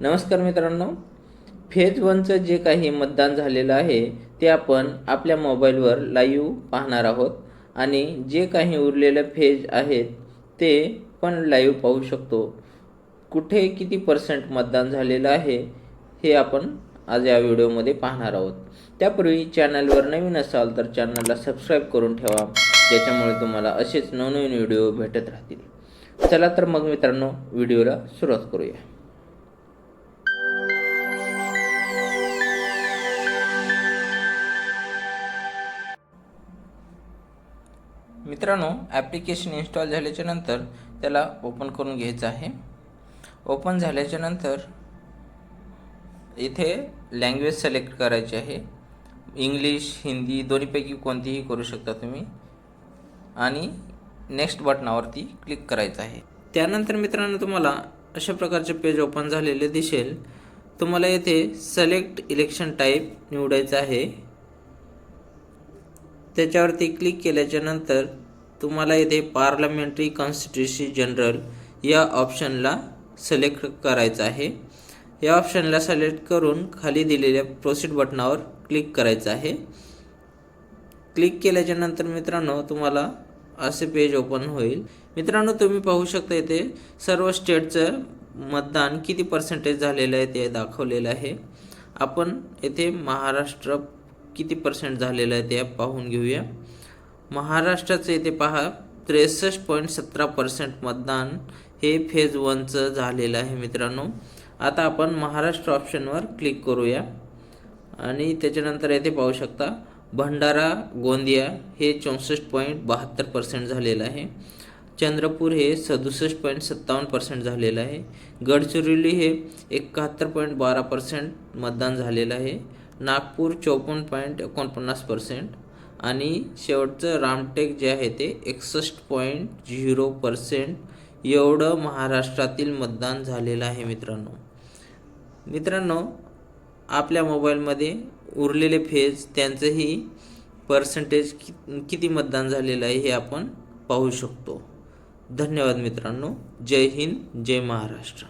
नमस्कार मित्रांनो. फेज वनचं जे काही मतदान झालेलं आहे ते आपण आपल्या मोबाईलवर लाईव्ह पाहणार आहोत. आणि जे काही उरलेले फेज आहेत ते पण लाईव्ह पाहू शकतो. कुठे किती पर्सेंट मतदान झालेलं आहे हे आपण आज या व्हिडिओमध्ये पाहणार आहोत. त्यापूर्वी चॅनलवर नवीन असाल तर चॅनलला सबस्क्राईब करून ठेवा. ज्याच्यामुळे तुम्हाला असेच नवनवीन व्हिडिओ भेटत राहतील. चला तर मग मित्रांनो व्हिडिओला सुरुवात करूया. मित्रांनो ॲप्लिकेशन इन्स्टॉल झाल्याच्यानंतर त्याला ओपन करून घ्यायचं आहे. ओपन झाल्याच्यानंतर इथे लँग्वेज सिलेक्ट करायची आहे. इंग्लिश हिंदी दोन्हीपैकी कोणतीही करू शकता तुम्ही. आणि नेक्स्ट बटनावरती क्लिक करायचं आहे. त्यानंतर मित्रांनो तुम्हाला अशा प्रकारचे पेज ओपन झालेले दिसेल. तुम्हाला येथे सिलेक्ट इलेक्शन टाईप निवडायचं आहे. त्याच्यावरती क्लिक केल्याच्यानंतर तुम्हाला इथे पार्लमेंटरी कॉन्स्टिट्युशी जनरल या ऑप्शनला सिलेक्ट करायचं आहे. या ऑप्शनला सिलेक्ट करून खाली दिलेल्या प्रोसीड बटनावर क्लिक करायचं आहे. क्लिक केल्याच्यानंतर मित्रांनो तुम्हाला असे पेज ओपन होईल. मित्रांनो तुम्ही पाहू शकता इथे सर्व स्टेटचं मतदान किती पर्सेंटेज झालेलं आहे ते दाखवलेलं आहे. आपण येथे महाराष्ट्र किती पर्सेंट झालेलं आहे ते पाहून घेऊया. महाराष्ट्राचं येथे पहा त्रेसष्ट पॉईंट सतरा पर्सेंट मतदान हे फेज वनचं झालेलं आहे मित्रांनो. आता आपण महाराष्ट्र ऑप्शनवर क्लिक करूया. आणि त्याच्यानंतर येथे पाहू शकता भंडारा गोंदिया हे चौसष्ट पॉईंट बहात्तर पर्सेंट झालेलं आहे. चंद्रपूर हे सदुसष्ट पॉईंट सत्तावन्न पर्सेंट झालेलं आहे. गडचिरोली हे एकाहत्तर पॉईंट बारा पर्सेंट मतदान झालेलं आहे. नागपूर चौपन्न पॉईंट एकोणपन्नास पर्सेंट आणि शेवटचं रामटेक जे आहे ते एकसष्ट पॉईंट झिरो पर्सेंट एवढं महाराष्ट्रातील मतदान झालेलं आहे मित्रांनो. मित्रांनो आपल्या मोबाईलमध्ये उरलेले फेज त्यांचंही पर्सेंटेज कि किती मतदान झालेलं आहे हे आपण पाहू शकतो. धन्यवाद मित्रांनो. जय हिंद जय महाराष्ट्र.